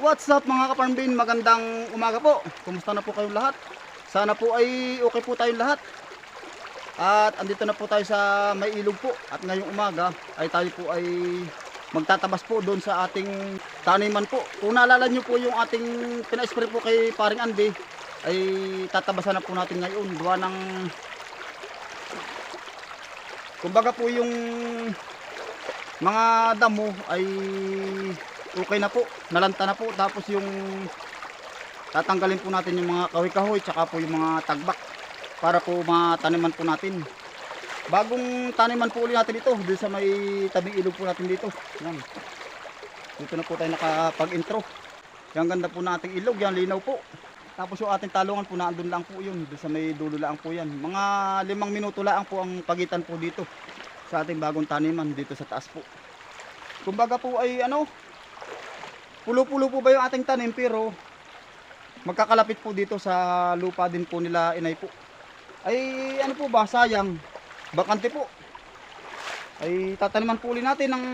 What's up mga kaparmbin? Magandang umaga po. Kumusta na po kayong lahat? Sana po ay okay po tayong lahat. At andito na po tayo sa may ilog po. At ngayong umaga ay tayo po ay magtatabas po doon sa ating taniman po. Kung naalala nyo po yung ating pina-spray po kay paring Andy ay tatabasan na po natin ngayon. Gawa ng kumbaga po yung mga damo ay okay na po, nalanta na po. Tapos yung tatanggalin po natin yung mga kahoy-kahoy tsaka po yung mga tagbak para po mataniman po natin. Bagong taniman po ulit natin ito dito sa may tabing ilog po natin dito. Yan. Dito na po tayo nakapag-intro. Yan ganda po nating ilog, yan linaw po. Tapos yung ating talungan po naandun lang po yun, doon sa may dulo lang po yan. Mga limang minuto lang po ang pagitan po dito sa ating bagong taniman dito sa taas po. Kumbaga po ay ano, pulo-pulo po ba yung ating tanim pero magkakalapit po dito sa lupa din po nila inay po. Ay ano po ba, sayang, bakante po. Ay tataniman po ulit natin ng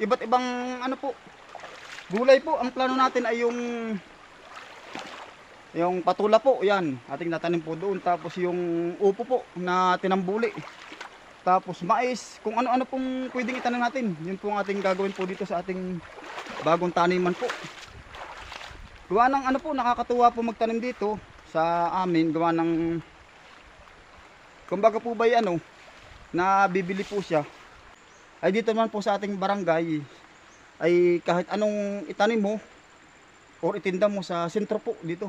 iba't ibang ano po, gulay po. Ang plano natin ay yung yung patula po, yan, ating natanim po doon. Tapos yung upo po na tinambuli. Tapos mais, kung ano-ano pong pwedeng itanim natin. Yun po ang ating gagawin po dito sa ating bagong taniman po. Gawa ng ano po, nakakatuwa po magtanim dito sa amin. Gawa ng, kumbaga po ba ano, na bibili po siya. Ay dito naman po sa ating barangay, ay kahit anong itanim mo, or itinda mo sa sentro po dito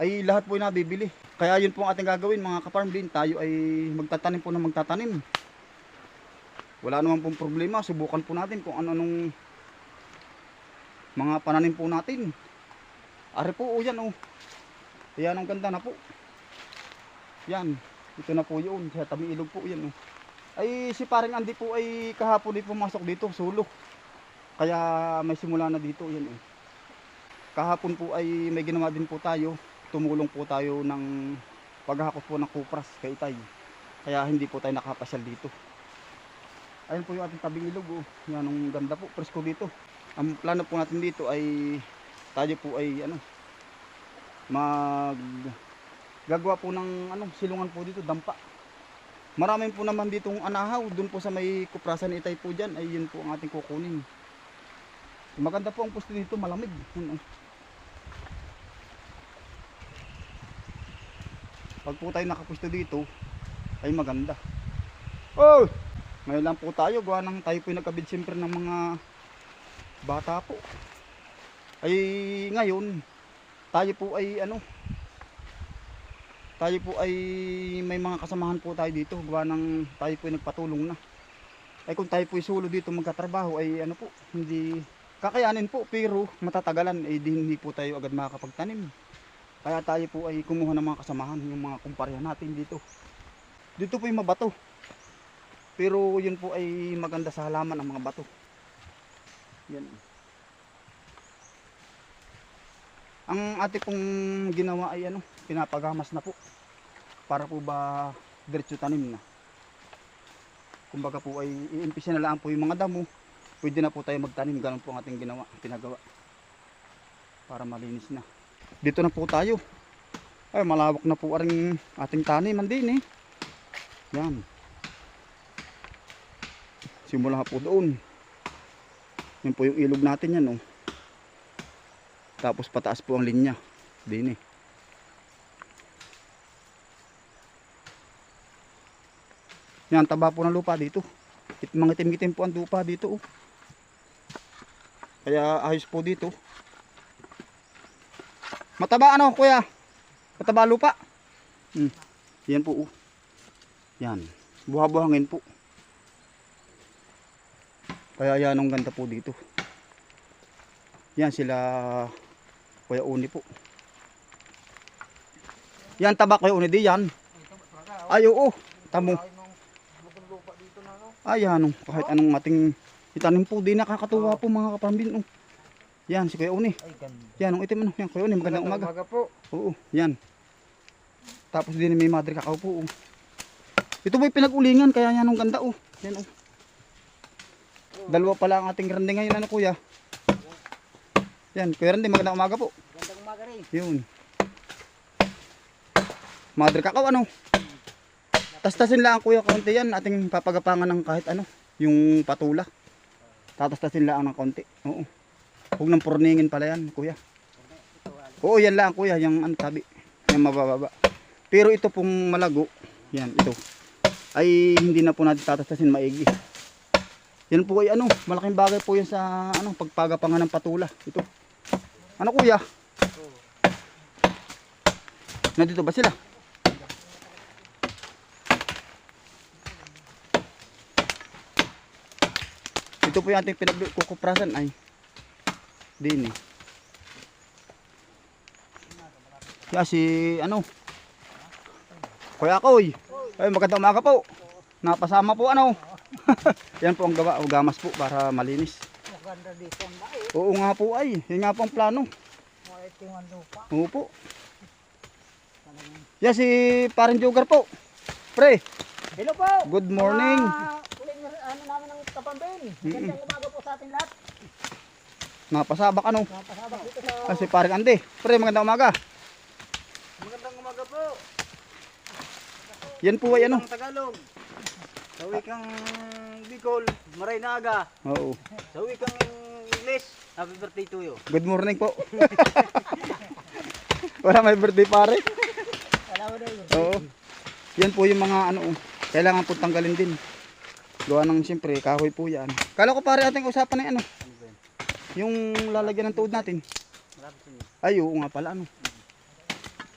ay lahat po yung nabibili. Kaya yun po ang ating gagawin mga kaparm din. Tayo ay magtatanim po ng magtatanim. Wala naman pong problema. Subukan po natin kung ano-anong mga pananim po natin. Are po, o yan o. Yan ang ganda na po. Yan. Ito na po yun. Sa tabi ilog po yan o. Ay si paring Andy po ay kahapon din pumasok dito. Sulo. Kaya may simula na dito. Yan o. Kahapon po ay may ginawa din po tayo tumulong po tayo ng paghakot po ng kupras kay Itay. Kaya hindi po tayo nakapasyal dito. Ayun po yung ating tabing ilog. Oh. Yan ang ganda po. Presko dito. Ang plano po natin dito ay tayo po ay ano mag gagawa po ng ano silungan po dito dampa. Maraming po naman ditong anahaw doon po sa may kuprasan ni Itay po diyan ay yun po ang ating kukunin. Maganda po ang pusto dito, malamig. Yun, oh. Pag po tayo nakapwesto dito ay maganda. Oh! Ngayon lang po tayo gawa ng tayo po yung nagkabid siyempre ng mga bata po. Ay ngayon tayo po ay ano tayo po ay may mga kasamahan po tayo dito gawa ng tayo po nagpatulong na. Ay kung tayo po ay solo dito magkatrabaho ay ano po hindi kakayanin po pero matatagalan ay hindi po tayo agad makakapagtanim kaya tayo po ay kumuha ng mga kasamahan, yung mga kumparehan natin dito. Dito po yung mabato. Pero yun po ay maganda sa halaman ang mga bato. Yan. Ang ate pong ginawa ay ano, pinapagamas na po. Para po ba diretso tanim na. Kumbaga po ay iimpisa na lang po yung mga damo. Pwede na po tayo magtanim. Ganun po ang ating ginawa, pinagawa. Para malinis na dito na po tayo. Ay malawak na po aring ating taniman din eh. Yan. Simula po doon. Yan po yung ilog natin yan oh. tapos pataas po ang linya din eh. Yan taba po ng lupa dito. Itim-itim po ang lupa dito oh. kaya ayos po dito Mataba ano kuya? Mataba lupa? Hmm. Yan po. Oh. Yan. Buha-buhangin po. Kaya yan ang ganda po dito. Yan sila Kuya Uni po. Yan taba Kuya Uni di yan. Ay oo. Tamo. Ay yan oh. kahit anong ating itanim po di nakakatuwa po mga kapambin oh. Yan si Kuya Uni. Ay, ganda. Yan, ang itim ano. Yan, Kuya Uni, magandang umaga. umaga po. Oo, yan. Tapos din may madre kakao po. Oh. Ito po'y pinag-ulingan, kaya yan ang ganda oh. Yan oh. Dalawa pala ang ating grande ngayon ano kuya. Yan, kuya Randy, magandang umaga po. Gandang umaga rin. Yun. Madre kakao ano? Tastasin lang kuya konti yan. Ating papagapangan ng kahit ano. Yung patula. Tatastasin lang ng konti. Oo. Huwag nang purningin pala yan kuya. Oo yan lang kuya. Yung ano tabi. Yung mabababa. Pero ito pong malago. Yan ito. Ay hindi na po natin tatastasin maigi. Yan po ay ano. Malaking bagay po yan sa ano pagpagapangan ng patula. Ito. Ano kuya? Nandito ba sila? Ito po yung ating pinagkukuprasan ay din eh. Kaya si ano? Kuya Koy. Ay magandang umaga po. Napasama po ano. Yan po ang gawa, o gamas po para malinis. Maganda dito ang bae. Oo nga po ay, yan nga po ang plano. Maiting ang lupa. Oo po. Yan si Parin Jogar po. Pre, Hello po. good morning. Ulit na ano namin ng kapambin. Gandang umaga po sa ating lahat. Napasabak ano? Napasabak dito sa... Ah, si Paring Ande. Pre, magandang umaga. Magandang umaga po. Yan po ay ano? Tagalog. Sa wikang Bicol, Maray Naga. Oo. Sa wikang English, happy birthday to you. Good morning po. Wala may birthday pare. Wala mo rin. Oo. Yan po yung mga ano, oh, kailangan po tanggalin din. Gawa ng siyempre, kahoy po yan. Kala ko pare ating usapan na ano, yung lalagyan ng tuod natin. Ay, oo nga pala ano.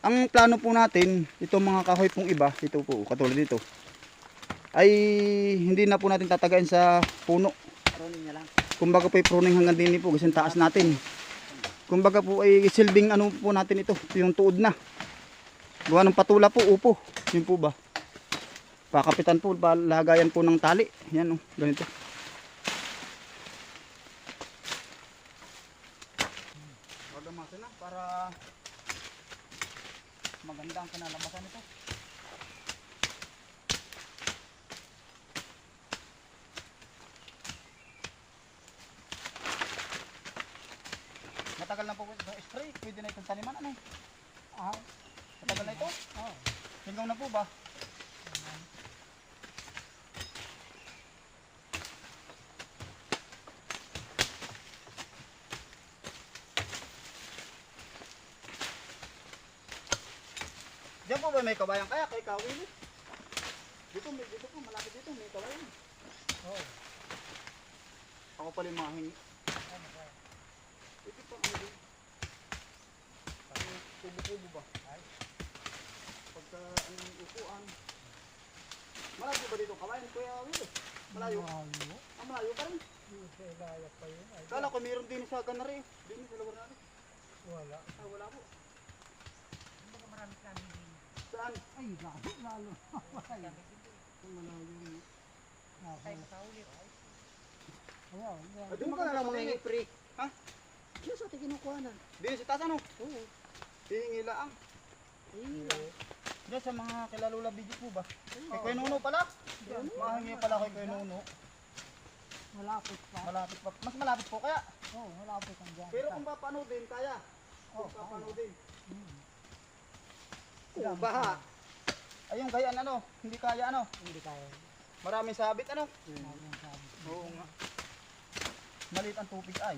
Ang plano po natin, itong mga kahoy pong iba, ito po, katulad dito, ay hindi na po natin tatagayin sa puno. Ronin niya lang. Kumbaga po pruning hanggang din po kasi taas natin. Kumbaga po ay silbing ano po natin ito, yung tuod na. Gawa ng patula po, upo. Yun po ba? Pakapitan po, lagayan po ng tali. Yan oh, ganito. Pagamasin na para maganda ang kinalabasan nito. Matagal na po ito sa spray. Pwede na itong taniman. Ano? Ah, matagal na ito? Oo. Hinggaw na po ba? Po ba may kabayan kaya kay Kawili? Dito, may, dito po, malapit dito, may kabayan. Oo. Ako pala yung mga hingi. Ito pa ano din. Kubo-kubo ba? Ay. Pagka anong upuan. Malayo ba dito kawain? Kuya Will? Malayo? Malayo. Ah, malayo pa rin. Kala ko meron din sa Ganari. Din sa lugar natin. Wala. Ah, wala po. Baka marami kami. Saan? Ay, gabi lalo. Malayo. Malayo. Ay, kauli. Ayaw. Ay, doon ka na lang mga pre. Ha? Diyos, ate kinukuha na. Din sa taas ano? Oo. Hihingi lang. Diyan sa mga kilalula video po ba? Kay Kuya Nuno pala? Mahingi pala kay Kuya Nuno. Malapit pa. Malapit pa. Mas malapit po kaya. Oo, malapit ang dyan. Pero kung papanoodin, kaya. Kung Oo, papanoodin. Ilang Oo, baha. Ay, yung gayaan ano, hindi kaya ano. Hindi kaya. Maraming sabit ano. Maraming sabi. Oo nga. Maliit ang tubig ay.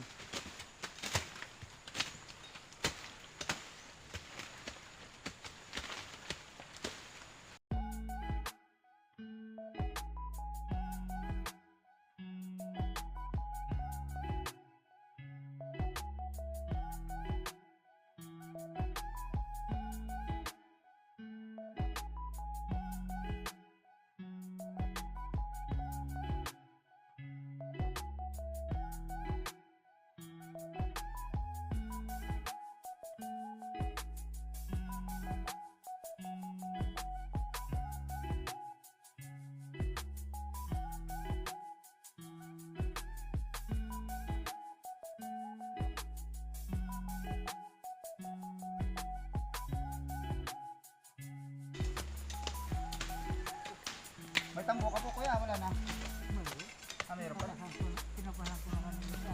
May tambo ka po kuya, wala na. Ah, meron pala. Pinapahan ko naman ng isa.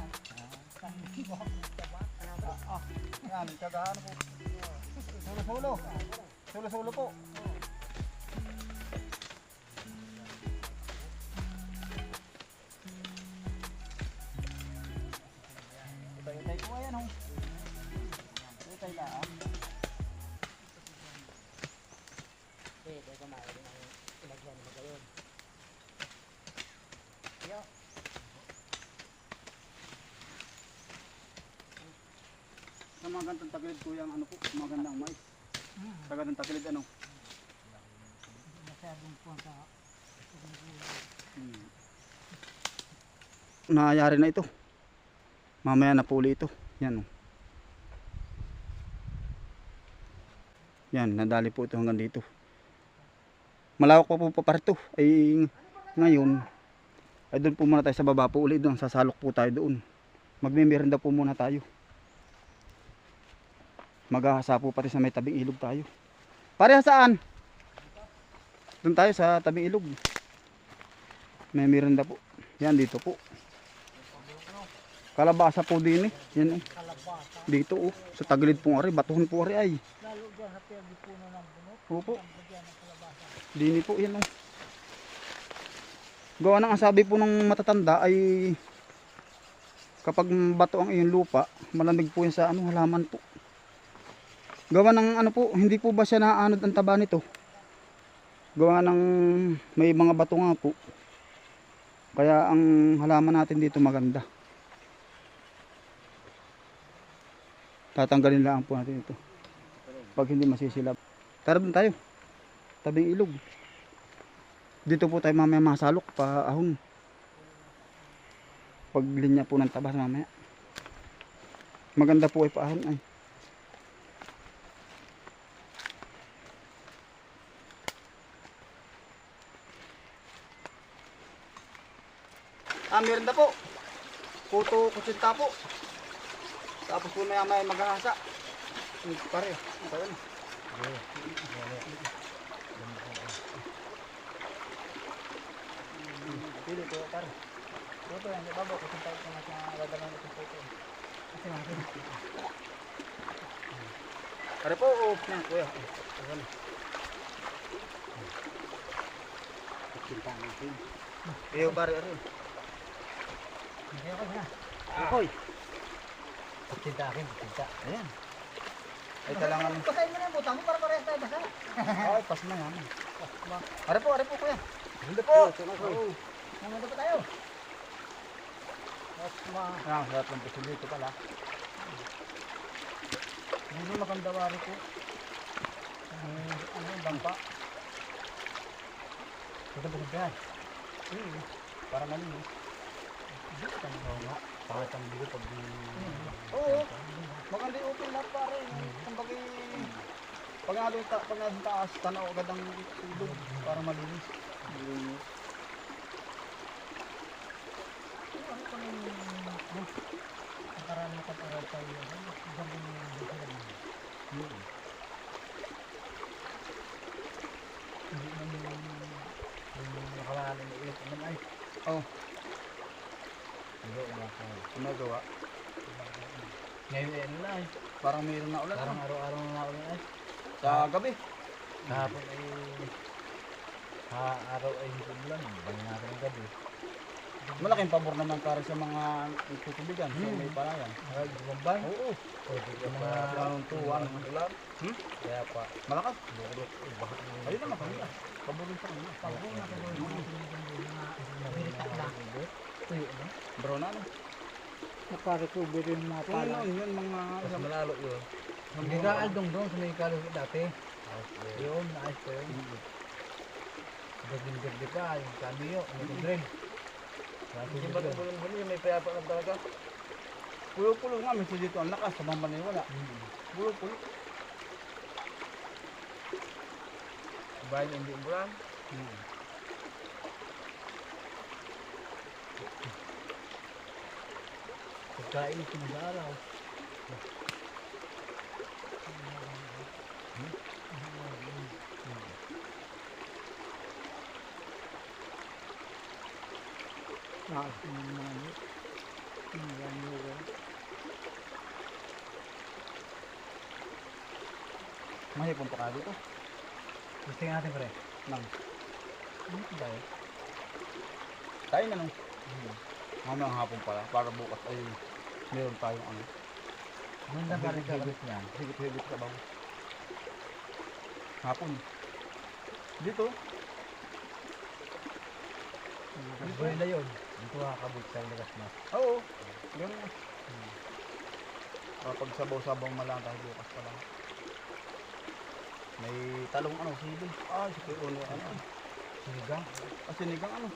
Ah, yan, tsaga ano po. Sulo-sulo. Sulo-sulo po. Tagilid ko yung ano po, magandang mais. Sa gantong tagilid ano. Masyadong po sa Hmm. Na ito. Mamaya na puli ito. Yan oh. Yan, nadali po ito hanggang dito. Malawak pa po pa parito. Ay ngayon, ay doon po muna tayo sa baba po ulit doon. Sasalok po tayo doon. Magmimiranda po muna tayo. Maghahasa po pati sa may tabing ilog tayo. Pareha saan? Doon tayo sa tabing ilog. May miranda po. Yan dito po. Kalabasa po din eh. Yan kalabasa. Dito oh. Sa tagilid pong ari. Batuhan po ari ay. Lalo dyan sa puno ng bunot. Opo. Dini po yan oh. Gawa ng ang sabi po ng matatanda ay kapag bato ang iyong lupa, malamig po yan sa ano, halaman po. Gawa ng ano po, hindi po ba siya naanod ang taba nito? Gawa ng may mga bato nga po. Kaya ang halaman natin dito maganda. Tatanggalin lang po natin ito. Pag hindi masisilap. Tara tayo. Tabing ilog. Dito po tayo mamaya masalok pa ahon. Pag linya po ng tabas mamaya. Maganda po ay paahon ay. Ah, meron na po. Puto kutsinta po. Tapos po maya maya maghahasa. Hmm, Pare, ito yun. Pili ko, pare. Puto yan, di ba ba? Kutsinta ko na sa gagalan ng puto. Kasi natin. Pare po, oh, yan, kuya. Ayan. Kutsinta natin. Iyo, pare, pare. Hindi ako na. Hoy. Pagsinta akin, pagsinta. Ayan. Ay, talangan. Basahin mo na yung butang mo para parehas tayo basa. Ay, pas na yan. Are po, are po, kuya. Hindi po. Nandito pa tayo. Mas ma... Ah, sarap ng puso dito pala. Hindi maganda wari ko. Ano, yung bangpa? Ito ba siya? Hmm. Para malinis. Pakit ang bilo pag... Oo. Maganda yung open lahat pare. Kumbaga pag nga doon pag nga doon taas, tanaw agad ang ilog para malinis. Malinis. Ano pa yung... Nakaraan na kaparaw tayo. Isang yung... Hindi naman yung nakaraan na ulit naman ay. Oh, Ginagawa. Ngayon ano na ay. Parang mayroon na ulan. Parang ano? araw-araw na ulit ay. Sa gabi. Kahapon ay... Ha, araw ay hindi ulan. Bang natin ang gabi. Malaking pabor naman para sa mga tutubigan. Sa Hmm. may palayan. Ay, bumabay. Oo. Pwede ka Yung pa. mga anong tuwan. ulan. Hmm? Kaya pa. Malakas. Mo? Ayun naman kanila. Paborin sa kanila. Pabor na pabor na. Bro na ano. Nakarecover yung mga Kung ano yun mga Mas malalo yun. Hindi ka aldong doon sa may kaluhi dati. Yun, naayos ko yun. Gaging-gagdi pa, yung kamiyo, ano ko rin. Hindi ba ito yung huli, may payapa na talaga. Pulo-pulo nga, may dito ang lakas, sa bamba na wala. Pulo-pulo. Bayan hindi umulan. Pagkain ito ng araw. Taas ng mga ano. Ang dami ko. Mahipon pa ka dito. Gusto natin pre. Nang. Ano ba eh? Tayo na nung. Mamayang hapon pala. Para bukas ay meron tayong ano. Ganda pa rin higit niya. Higit-higit ka ba? Hapon. Dito. Buhay na yun. Dito kakabot sa lagas na. Oo. Ganun. Hmm. Kapag sabaw-sabaw malang tayo bukas pa lang. May talong ano, sibil. Ah, si Kuya Ono, ano. Sinigang. Ah, sinigang ano.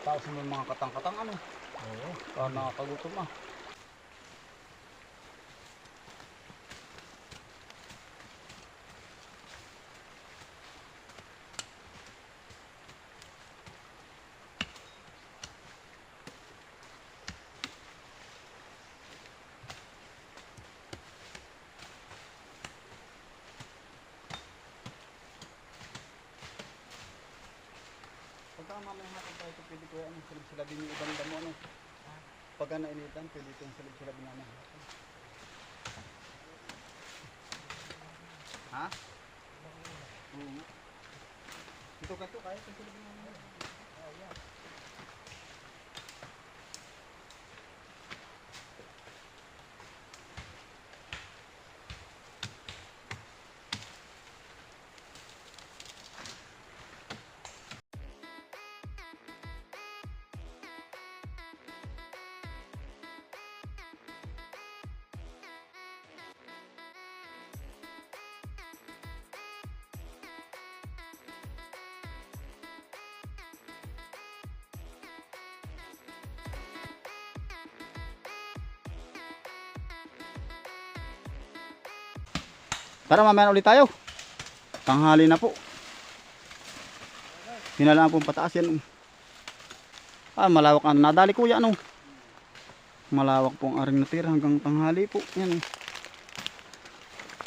Tapos may mga katang-katang ano. Oo. Ah, nakakagutom ah. Pagka mamaya ito, pwede ko ano, silib sila din yung ibang damo ano. Pagka nainitan, pwede itong silib sila din naman. Ha? Ito ka to, kaya silib naman. Tara mamaya na ulit tayo. Tanghali na po. Hinalaan pong pataas yan. Ah, malawak ang nadali kuya ano. Malawak po ang aring natira hanggang tanghali po. Yan. oh.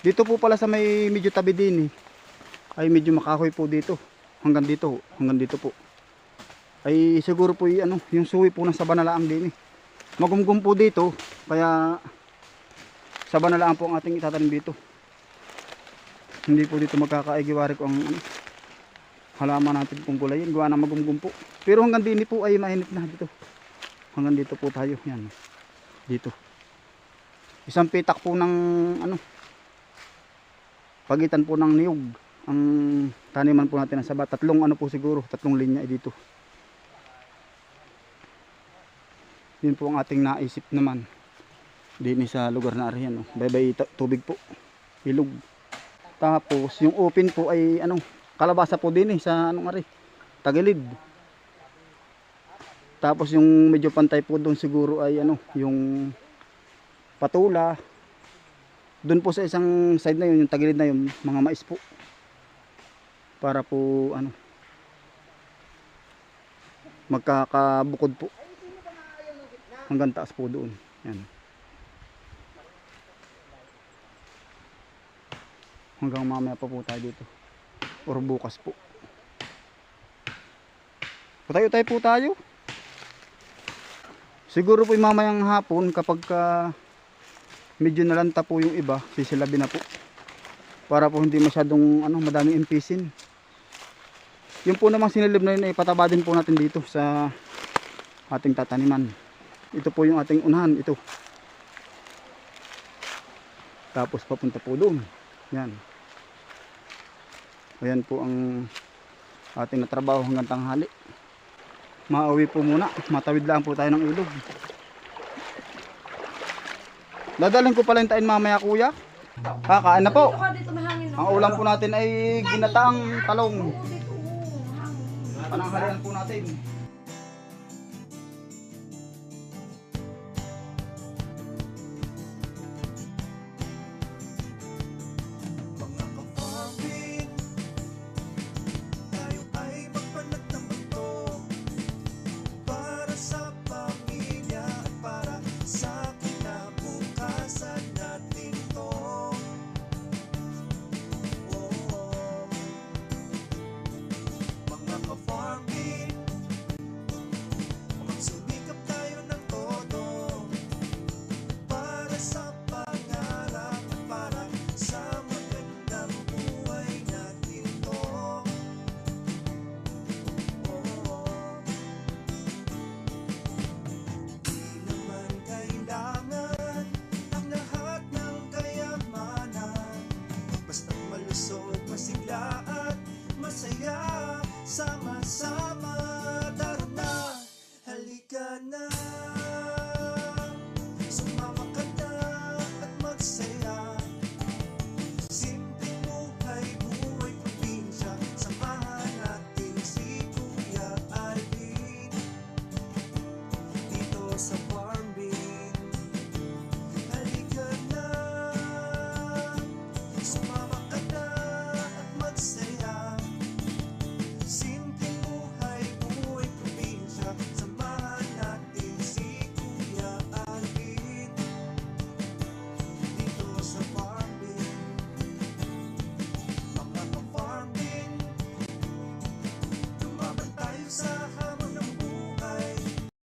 Dito po pala sa may medyo tabi din eh. Ay medyo makahoy po dito. Hanggang dito. Hanggang dito po. Ay siguro po y- ano, yung suwi po ng sabanalaang din eh. Magumgum po dito. Kaya sabanalaang po ang ating itatanim dito hindi po dito magkakaigiwari ko ang halaman natin kung gulayin gawa na magumgum po. Pero hanggang dini po ay mainit na dito. Hanggang dito po tayo. Yan. Dito. Isang pitak po ng ano pagitan po ng niyog. Ang taniman po natin ng sabat tatlong ano po siguro tatlong linya ay dito. Yun po ang ating naisip naman. Din sa lugar na ariyan oh. bye bye tubig po. Ilog tapos yung open po ay ano, kalabasa po din eh sa anong ari, tagilid. Tapos yung medyo pantay po doon siguro ay ano, yung patula. Doon po sa isang side na yun, yung tagilid na yun, mga mais po. Para po ano, magkakabukod po. Hanggang taas po doon. Yan. Hanggang mamaya pa po tayo dito. Or bukas po. Tayo tayo po tayo. Siguro po mamayang hapon kapag ka medyo nalanta po yung iba sisilabi na po. Para po hindi masyadong ano, madaming impisin. Yung po namang sinilib na yun ay pataba din po natin dito sa ating tataniman. Ito po yung ating unahan ito. Tapos papunta po doon yan Ayan po ang ating natrabaho hanggang tanghali. Mauwi po muna. Matawid lang po tayo ng ilog. Dadalhin ko pala yung tain mamaya kuya. Kakain na po. Ang ulam po natin ay ginataang talong. Pananghalian po natin.